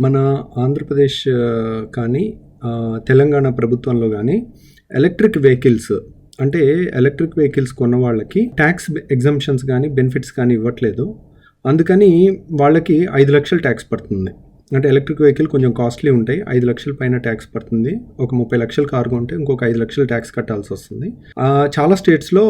మన ఆంధ్రప్రదేశ్ కానీ తెలంగాణ ప్రభుత్వంలో కానీ ఎలక్ట్రిక్ వెహికల్స్ అంటే ఎలక్ట్రిక్ వెహికల్స్ కొన్న వాళ్ళకి ట్యాక్స్ ఎగ్జామ్షన్స్ కానీ బెనిఫిట్స్ కానీ ఇవ్వట్లేదు. అందుకని వాళ్ళకి ఐదు లక్షలు ట్యాక్స్ పడుతుంది. అంటే ఎలక్ట్రిక్ వెహికల్ కొంచెం కాస్ట్లీ ఉంటాయి. ఐదు లక్షల పైన ట్యాక్స్ పడుతుంది. ఒక ముప్పై లక్షల కారు కొంటే ఇంకొక ఐదు లక్షలు ట్యాక్స్ కట్టాల్సి వస్తుంది. చాలా స్టేట్స్లో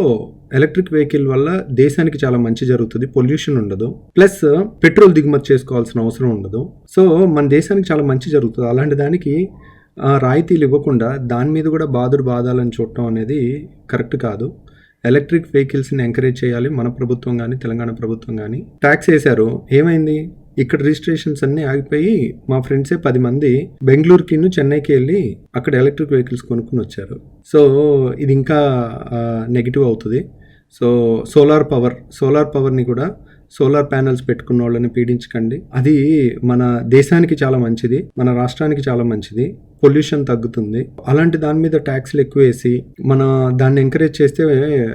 ఎలక్ట్రిక్ వెహికల్ వల్ల దేశానికి చాలా మంచి జరుగుతుంది. పొల్యూషన్ ఉండదు. ప్లస్ పెట్రోల్ దిగుమతి చేసుకోవాల్సిన అవసరం ఉండదు. సో మన దేశానికి చాలా మంచి జరుగుతుంది. అలాంటి దానికి రాయితీలు ఇవ్వకుండా దాని మీద కూడా బాధుడు బాధాలని చూడటం అనేది కరెక్ట్ కాదు. ఎలక్ట్రిక్ వెహికల్స్ని ఎంకరేజ్ చేయాలి. మన ప్రభుత్వం కానీ తెలంగాణ ప్రభుత్వం కానీ ట్యాక్స్ వేశారు. ఏమైంది? ఇక్కడ రిజిస్ట్రేషన్స్ అన్నీ ఆగిపోయి మా ఫ్రెండ్సే పది మంది బెంగళూరుకి చెన్నైకి వెళ్ళి అక్కడ ఎలక్ట్రిక్ వెహికల్స్ కొనుక్కుని వచ్చారు. సో ఇది ఇంకా నెగిటివ్ అవుతుంది. సో సోలార్ పవర్ సోలార్ పవర్ని కూడా సోలార్ ప్యానెల్స్ పెట్టుకున్న వాళ్ళని పీడించకండి. అది మన దేశానికి చాలా మంచిది మన రాష్ట్రానికి చాలా మంచిది. పొల్యూషన్ తగ్గుతుంది. అలాంటి దాని మీద ట్యాక్స్లు ఎక్కువ వేసి మన దాన్ని ఎంకరేజ్ చేస్తే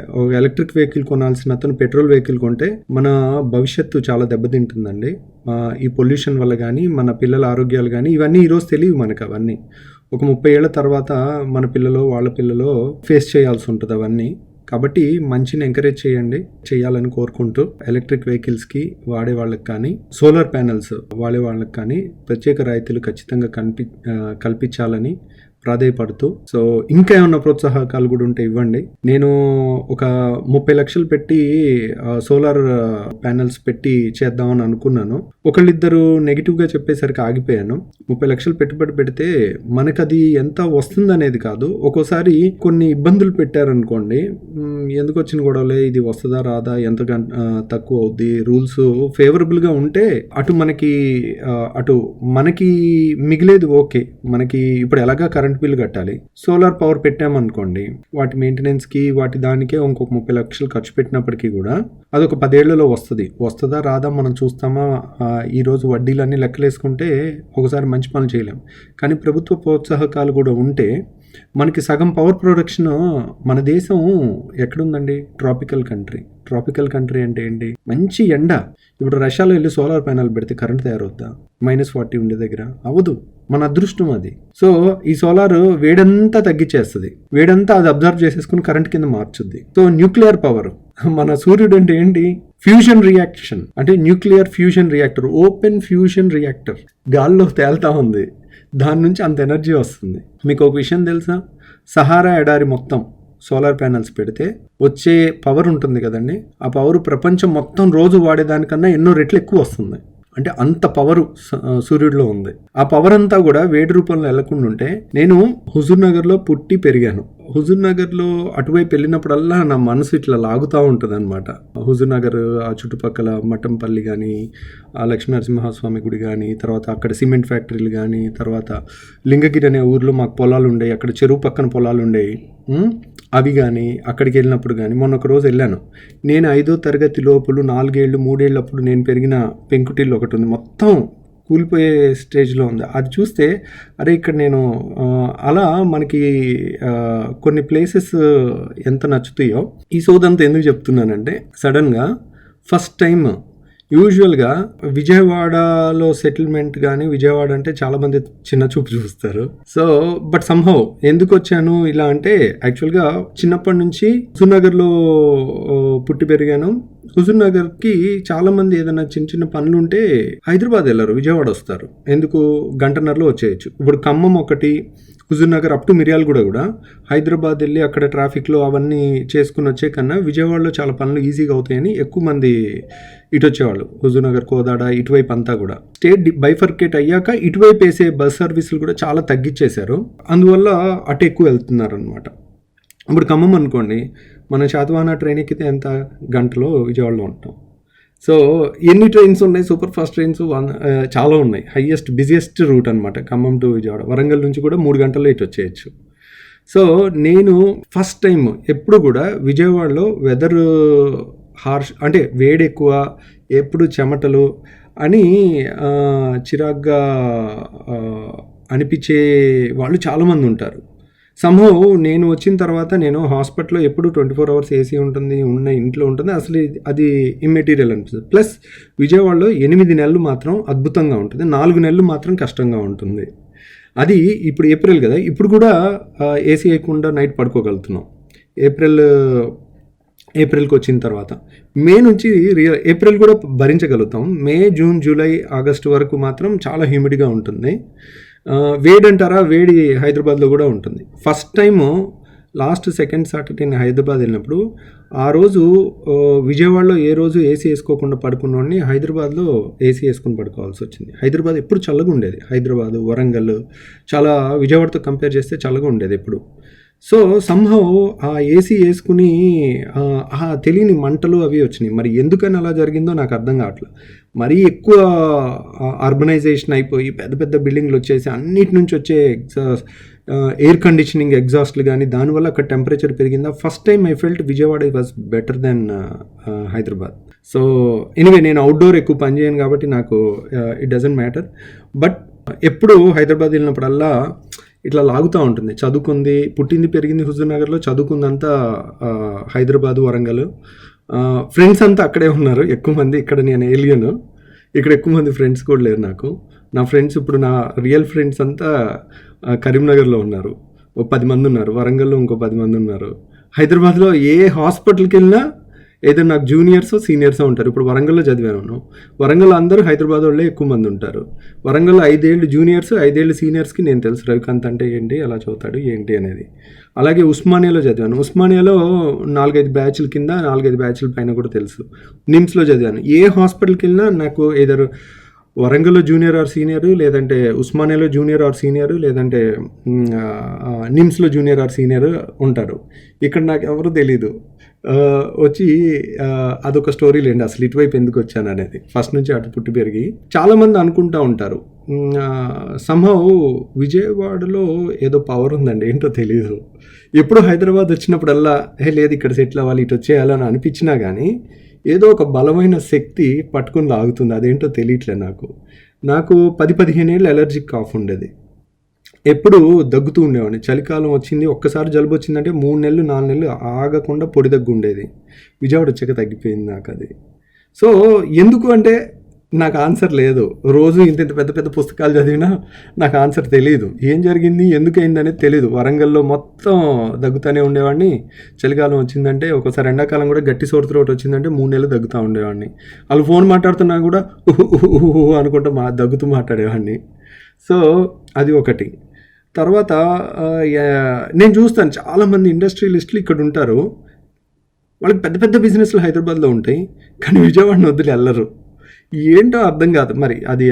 ఒక ఎలక్ట్రిక్ వెహికల్ కొనాల్సిన అతను పెట్రోల్ వెహికల్ కొంటే మన భవిష్యత్తు చాలా దెబ్బతింటుందండి. ఈ పొల్యూషన్ వల్ల కానీ మన పిల్లల ఆరోగ్యాలు కానీ ఇవన్నీ ఈరోజు తెలియవు మనకు అవన్నీ. ఒక ముప్పై ఏళ్ళ తర్వాత మన పిల్లలు వాళ్ళ పిల్లలు ఫేస్ చేయాల్సి ఉంటుంది అవన్నీ. కాబట్టి మంచిని ఎంకరేజ్ చేయండి చేయాలని కోరుకుంటూ ఎలక్ట్రిక్ వెహికల్స్కి వాడే వాళ్ళకి కానీ సోలార్ ప్యానెల్స్ వాడే వాళ్ళకి కానీ ప్రత్యేక రాయితీలు ఖచ్చితంగా కల్పి కల్పించాలని ప్రాధాయపడుతూ. సో ఇంకా ఏమన్నా ప్రోత్సాహకాలు కూడా ఉంటే ఇవ్వండి. నేను ఒక ముప్పై లక్షలు పెట్టి సోలార్ ప్యానెల్స్ పెట్టి చేద్దామని అనుకున్నాను. ఒకళ్ళిద్దరు నెగిటివ్గా చెప్పేసరికి ఆగిపోయాను. ముప్పై లక్షలు పెట్టుబడి పెడితే మనకు అది ఎంత వస్తుందనేది కాదు. ఒక్కోసారి కొన్ని ఇబ్బందులు పెట్టారనుకోండి ఎందుకు వచ్చిన గొడవలే? ఇది వస్తుందా రాదా? ఎంత తక్కువ అవుద్ది? రూల్స్ ఫేవరబుల్గా ఉంటే అటు మనకి అటు మనకి మిగిలేది ఓకే. మనకి ఇప్పుడు ఎలాగా కరెంట్ బిల్ కట్టాలి. సోలార్ పవర్ పెట్టామనుకోండి వాటి మెయింటెనెన్స్కి వాటి దానికే ఇంకొక ముప్పై లక్షలు ఖర్చు పెట్టినప్పటికీ కూడా అదొక పదేళ్ళలో వస్తుంది. వస్తుందా రాదా మనం చూస్తామా? ఈరోజు వడ్డీలన్నీ లెక్కలేసుకుంటే ఒకసారి మంచి పనులు చేయలేం. కానీ ప్రభుత్వ ప్రోత్సాహకాలు కూడా ఉంటే మనకి సగం పవర్ ప్రొడక్షన్ మన దేశం ఎక్కడుందండి? ట్రాపికల్ కంట్రీ ట్రాపికల్ కంట్రీ అంటే ఏంటి? మంచి ఎండ. ఇప్పుడు రష్యాలో వెళ్ళి సోలార్ ప్యానల్ పెడితే కరెంట్ తయారవుద్దా? మైనస్ ఫార్టీ ఉండే దగ్గర. అవదు మన అదృష్టం అది. సో ఈ సోలార్ వేడంతా తగ్గించేస్తుంది వేడంతా అది అబ్జర్వ్ చేసేసుకుని కరెంట్ కింద మార్చుద్ది. సో న్యూక్లియర్ పవర్ మన సూర్యుడు అంటే ఏంటి? ఫ్యూజన్ రియాక్షన్ అంటే nuclear fusion reactor open fusion reactor గాల్లో తేలుతా ఉంది. దాని నుంచి అంత ఎనర్జీ వస్తుంది. మీకు ఒక విషయం తెలుసా? సహారా ఎడారి మొత్తం సోలార్ ప్యానల్స్ పెడితే వచ్చే పవర్ ఉంటుంది కదండి. ఆ పవర్ ప్రపంచం మొత్తం రోజు వాడేదానికన్నా ఎన్నో రెట్లు ఎక్కువ వస్తుంది. అంటే అంత పవర్ సూర్యుడిలో ఉంది. ఆ పవర్ అంతా కూడా వేడి రూపంలో వెళ్ళకుండా ఉంటే నేను హుజూర్ నగర్లో పుట్టి పెరిగాను. హుజూర్ నగర్లో అటువైపు వెళ్ళినప్పుడల్లా నా మనసు ఇట్లా లాగుతూ ఉంటుంది అనమాట హుజూర్ నగర్ ఆ చుట్టుపక్కల మఠంపల్లి కానీ ఆ లక్ష్మీనరసింహస్వామి గుడి కానీ తర్వాత అక్కడ సిమెంట్ ఫ్యాక్టరీలు కానీ తర్వాత లింగగిరి అనే ఊర్లో మాకు పొలాలు ఉండేవి అక్కడ చెరువు పక్కన పొలాలు ఉండేవి అవి కానీ అక్కడికి వెళ్ళినప్పుడు కానీ మొన్న ఒక రోజు వెళ్ళాను. నేను ఐదో తరగతి లోపల నాలుగేళ్ళు మూడేళ్ళప్పుడు నేను పెరిగిన పెంకుటిల్లు ఒకటి ఉంది. మొత్తం కూలిపోయే స్టేజ్లో ఉంది. అది చూస్తే అరే ఇక్కడ నేను అలా మనకి కొన్ని ప్లేసెస్ ఎంత నచ్చుతాయో ఈ సోదంతా ఎందుకు చెప్తున్నానంటే సడన్గా ఫస్ట్ టైం యూజువల్గా విజయవాడలో సెటిల్మెంట్ కానీ విజయవాడ అంటే చాలామంది చిన్న చూపు చూస్తారు. సో బట్ సంహవ్ ఎందుకు వచ్చాను ఇలా అంటే యాక్చువల్గా చిన్నప్పటి నుంచి హుజూర్నగర్లో పుట్టి పెరిగాను. హుజూర్నగర్కి చాలామంది ఏదైనా చిన్న చిన్న పనులు ఉంటే హైదరాబాద్ వెళ్ళరు విజయవాడ వస్తారు. ఎందుకు? గంటన్నరలో వచ్చేయచ్చు. ఇప్పుడు ఖమ్మం ఒకటి హుజూర్నగర్ అప్ టు మిర్యాలగూడ కూడా. హైదరాబాద్ వెళ్ళి అక్కడ ట్రాఫిక్లో అవన్నీ చేసుకుని వచ్చే కన్నా విజయవాడలో చాలా పనులు ఈజీగా అవుతాయని ఎక్కువ మంది ఇటు వచ్చేవాళ్ళు హుజూర్నగర్ కోదాడ ఇటువైపు అంతా కూడా. స్టేట్ బైఫర్కేట్ అయ్యాక ఇటువైపు వేసే బస్ సర్వీసులు కూడా చాలా తగ్గించేశారు అందువల్ల అటు ఎక్కువ వెళ్తున్నారు అనమాట ఇప్పుడు ఖమ్మం అనుకోండి మన శాతవాహన ట్రైన్ ఎక్కితే ఎంత గంటలో విజయవాడలో ఉంటాం? సో ఎన్ని ట్రైన్స్ ఉన్నాయి? సూపర్ ఫాస్ట్ ట్రైన్స్ వన్ చాలా ఉన్నాయి. హైయెస్ట్ బిజియెస్ట్ రూట్ అనమాట ఖమ్మం టు విజయవాడ. వరంగల్ నుంచి కూడా మూడు గంటల్లో ఇటు వచ్చేయచ్చు. సో నేను ఫస్ట్ టైం ఎప్పుడు కూడా విజయవాడలో వెదర్ హార్ష్ అంటే వేడి ఎక్కువ ఎప్పుడు చెమటలు అని చిరాగ్గా అనిపించే వాళ్ళు చాలామంది ఉంటారు. సమ్హో నేను వచ్చిన తర్వాత నేను హాస్పిటల్‌లో ఎప్పుడు 24 అవర్స్ ఏసీ ఉంటుంది. ఉన్న ఇంట్లో ఉంటుంది. అసలు అది ఇమ్మెటీరియల్ అనిపిస్తుంది ప్లస్ విజయవాడలో ఎనిమిది నెలలు మాత్రం అద్భుతంగా ఉంటుంది నాలుగు నెలలు మాత్రం కష్టంగా ఉంటుంది. అది ఇప్పుడు ఏప్రిల్ కదా ఇప్పుడు కూడా ఏసీ అయ్యకుండా నైట్ పడుకోగలుగుతున్నాం. ఏప్రిల్ ఏప్రిల్కి వచ్చిన తర్వాత. మే నుంచి రియల్ ఏప్రిల్ కూడా భరించగలుగుతాం. మే, జూన్, జూలై, ఆగస్ట్ వరకు మాత్రం చాలా హ్యూమిడ్‌గా ఉంటుంది. వేడి అంటారా వేడి హైదరాబాద్‌లో కూడా ఉంటుంది. First time last second Saturday నేను హైదరాబాద్ వెళ్ళినప్పుడు ఆ రోజు విజయవాడలో ఏ రోజు ఏసీ వేసుకోకుండా పడుకున్నోడిని హైదరాబాద్‌లో ఏసీ వేసుకొని పడుకోవాల్సి వచ్చింది హైదరాబాద్ ఎప్పుడు చల్లగా ఉండేది హైదరాబాద్ వరంగల్ చాలా విజయవాడతో కంపేర్ చేస్తే చల్లగా ఉండేది ఎప్పుడు. సో, సంహవ్ ఆ ఏసీ వేసుకుని ఆ తెలియని మంటలు అవి వచ్చినాయి మరి ఎందుకని అలా జరిగిందో నాకు అర్థం కావట్లేదు మరీ ఎక్కువ అర్బనైజేషన్ అయిపోయి పెద్ద పెద్ద బిల్డింగ్లు వచ్చేసి అన్నిటి నుంచి వచ్చే ఎగ్జాస్ట్ ఎయిర్ కండిషనింగ్ ఎగ్జాస్ట్‌లు కానీ దానివల్ల అక్కడ టెంపరేచర్ పెరిగిందా? First time I felt Vijayawada was better then Hyderabad. So, anyway నేను అవుట్డోర్ ఎక్కువ పని చేయను కాబట్టి నాకు ఇట్ డజంట్ మ్యాటర్. బట్ ఎప్పుడు హైదరాబాద్ వెళ్ళినప్పుడల్లా ఇట్లా లాగుతూ ఉంటుంది. చదువుకుంది, పుట్టింది, పెరిగింది హుజూర్‌నగర్‌లో, చదువుకుందంతా హైదరాబాదు, వరంగల్. ఫ్రెండ్స్ అంతా అక్కడే ఉన్నారు ఎక్కువ మంది. ఇక్కడ నేను ఏలియను ఇక్కడ ఎక్కువ మంది ఫ్రెండ్స్ కూడా లేరు నాకు. నా ఫ్రెండ్స్ ఇప్పుడు నా రియల్ ఫ్రెండ్స్ అంతా కరీంనగర్‌లో ఉన్నారు. ఓ 10 మందున్నారు. వరంగల్‌లో ఇంకో 10 మందున్నారు. హైదరాబాద్‌లో ఏ హాస్పిటల్కి వెళ్ళినా ఏదైనా నాకు జూనియర్స్ సీనియర్స్ ఉంటారు. ఇప్పుడు వరంగల్‌లో చదివాను. వరంగల్ అందరూ హైదరాబాద్ వాళ్ళే ఎక్కువ మంది ఉంటారు. వరంగల్ ఐదేళ్ళు జూనియర్స్, ఐదేళ్ళు సీనియర్స్‌కి నేను తెలుసు. రవికాంత్ అంటే ఏంటి? ఎలా చదువుతాడు? ఏంటి అనేది. అలాగే ఉస్మానియాలో చదివాను. ఉస్మానియాలో 4, 5 బ్యాచ్‌ల కింద 4, 5 బ్యాచ్‌ల పైన కూడా తెలుసు. నిమ్స్‌లో చదివాను. ఏ హాస్పిటల్కి వెళ్ళినా నాకు ఎయిదర్ వరంగల్‌లో జూనియర్ ఆర్ సీనియర్ లేదంటే ఉస్మానియాలో జూనియర్ ఆర్ సీనియర్ లేదంటే నిమ్స్‌లో జూనియర్ ఆర్ సీనియర్ ఉంటారు. ఇక్కడ నాకు ఎవరు తెలీదు. వచ్చి అదొక స్టోరీ లేండి అసలు ఇటువైపు ఎందుకు వచ్చాననేది ఫస్ట్ నుంచి అటు పుట్టి పెరిగి. చాలామంది అనుకుంటా ఉంటారు. సంహవ్ విజయవాడలో ఏదో పవర్ ఉందండి. ఏంటో తెలియదు ఎప్పుడు హైదరాబాద్ వచ్చినప్పుడల్లా హే లేదు ఇక్కడ సెటిల్ అవ్వాలి, ఇటు వచ్చేయాలని అనిపించినా కానీ ఏదో ఒక బలమైన శక్తి పట్టుకుని లాగుతుంది. అదేంటో తెలియట్లే నాకు. నాకు 10, 15 ఏళ్ళు ఎలర్జిక్ కాఫ్ ఉండేది. ఎప్పుడు దగ్గుతూ ఉండేవాడిని. చలికాలం వచ్చింది ఒక్కసారి జలుబు వచ్చిందంటే మూడు నెలలు, నాలుగు నెలలు ఆగకుండా పొడి దగ్గు ఉండేది. విజయవాడ వచ్చాక తగ్గిపోయింది నాకు అది సో, ఎందుకు అంటే నాకు ఆన్సర్ లేదు. రోజు ఇంత ఇంత పెద్ద పెద్ద పుస్తకాలు చదివినా నాకు ఆన్సర్ తెలియదు ఏం జరిగింది? ఎందుకైంది అనేది తెలియదు వరంగల్‌లో మొత్తం దగ్గుతూనే ఉండేవాడిని. చలికాలం వచ్చిందంటే ఒకసారి ఎండాకాలం కూడా గట్టి సోర్ త్రోట్ వచ్చిందంటే మూడు నెలలు దగ్గుతూ ఉండేవాడిని. వాళ్ళు ఫోన్ మాట్లాడుతున్నా కూడా ఊహు అనుకుంటూ మా దగ్గుతూ మాట్లాడేవాడిని. సో, అది ఒకటి. తర్వాత నేను చూస్తాను చాలామంది ఇండస్ట్రియలిస్టులు ఇక్కడుంటారు. వాళ్ళకి పెద్ద పెద్ద బిజినెస్‌లు హైదరాబాద్‌లో ఉంటాయి. కానీ విజయవాడని వదిలి వెళ్ళరు ఏంటో అర్థం కాదు. మరి అది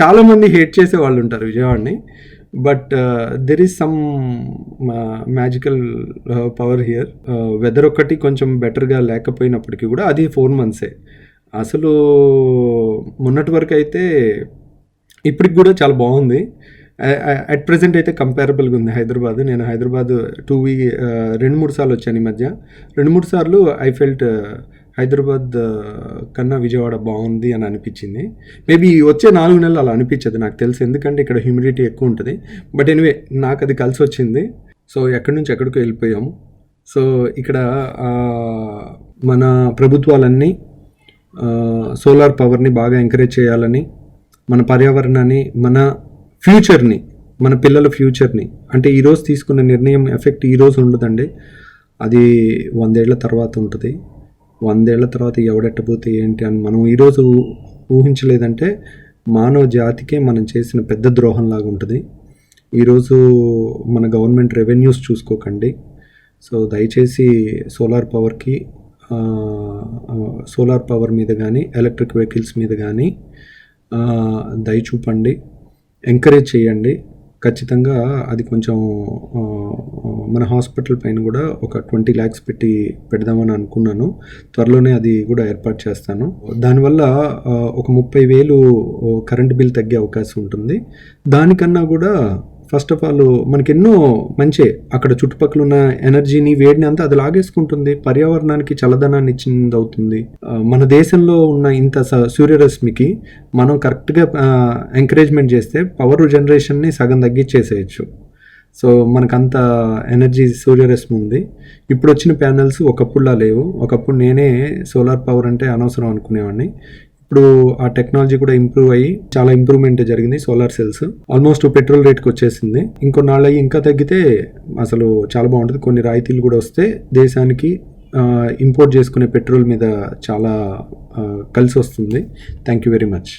చాలామంది హేట్ చేసే వాళ్ళు ఉంటారు విజయవాడని. బట్ దెర్ ఈస్ సమ్ మా మ్యాజికల్ పవర్ హియర్. వెదర్ ఒక్కటి కొంచెం బెటర్‌గా లేకపోయినప్పటికీ కూడా అది ఫోర్ మంత్సే. అసలు మొన్నటి వరకు అయితే ఇప్పటికి కూడా చాలా బాగుంది అట్ ప్రెజెంట్ అయితే కంపారబుల్గా ఉంది హైదరాబాద్. నేను హైదరాబాద్ టూ వీ uh, రెండు మూడు సార్లు వచ్చాను ఈ మధ్య. రెండు మూడు సార్లు I felt uh, Hyderabad uh, కన్నా విజయవాడ బాగుంది అని అనిపించింది. మేబీ వచ్చే నాలుగు నెలలు అలా అనిపించదు నాకు తెలుసు. ఎందుకంటే ఇక్కడ హ్యూమిడిటీ ఎక్కువ ఉంటుంది. బట్ ఎనివే నాకు అది కలిసి వచ్చింది. సో ఎక్కడి నుంచి ఎక్కడికో వెళ్ళిపోయాము సో ఇక్కడ మన ప్రభుత్వాలన్నీ సోలార్ పవర్ని బాగా ఎంకరేజ్ చేయాలని మన పర్యావరణాన్ని మన ఫ్యూచర్ని మన పిల్లల ఫ్యూచర్ని అంటే ఈరోజు తీసుకున్న నిర్ణయం ఎఫెక్ట్ ఈరోజు ఉండదండి. అది వందేళ్ళ తర్వాత ఉంటుంది. వందేళ్ళ తర్వాత ఎవడెట్టబోతే ఏంటి అని మనం ఈరోజు ఊహించలేదంటే మానవ జాతికే మనం చేసిన పెద్ద ద్రోహంలాగా ఉంటుంది. ఈరోజు మన గవర్నమెంట్ రెవెన్యూస్ చూసుకోకండి. సో దయచేసి సోలార్ పవర్కి సోలార్ పవర్ మీద కానీ ఎలక్ట్రిక్ వెహికల్స్ మీద కానీ దయ చూపండి ఎంకరేజ్ చేయండి. ఖచ్చితంగా అది కొంచెం మన హాస్పిటల్ పైన కూడా ఒక ట్వంటీ ల్యాక్స్ పెట్టి పెడదామని అనుకున్నాను. త్వరలోనే అది కూడా ఏర్పాటు చేస్తాను. దానివల్ల ఒక ముప్పై వేలు కరెంట్ బిల్ తగ్గే అవకాశం ఉంటుంది. దానికన్నా కూడా ఫస్ట్ ఆఫ్ ఆల్ మనకి ఎన్నో మంచి. అక్కడ చుట్టుపక్కల ఉన్న ఎనర్జీని వేడిని అంతా అది లాగేసుకుంటుంది. పర్యావరణానికి చల్లదనాన్ని ఇచ్చింది అవుతుంది మన దేశంలో ఉన్న ఇంత స- సూర్యరశ్మికి మనం కరెక్ట్గా ఎంకరేజ్మెంట్ చేస్తే పవర్ జనరేషన్ని సగం తగ్గించేసేయచ్చు. సో మనకంత ఎనర్జీ సూర్యరశ్మి ఉంది. ఇప్పుడు వచ్చిన ప్యానెల్స్ ఒకప్పుడులా లేవు. ఒకప్పుడు నేనే సోలార్ పవర్ అంటే అనవసరం అనుకునేవాడిని. ఇప్పుడు ఆ టెక్నాలజీ కూడా ఇంప్రూవ్ అయ్యి చాలా ఇంప్రూవ్మెంట్ జరిగింది సోలార్ సెల్స్ ఆల్మోస్ట్ పెట్రోల్ రేట్కి వచ్చేసింది. ఇంకొన్నాళ్ళు అయ్యి ఇంకా తగ్గితే అసలు చాలా బాగుంటుంది. కొన్ని రాయితీలు కూడా వస్తే దేశానికి ఇంపోర్ట్ చేసుకునే పెట్రోల్ మీద చాలా కలిసి వస్తుంది. Thank you very much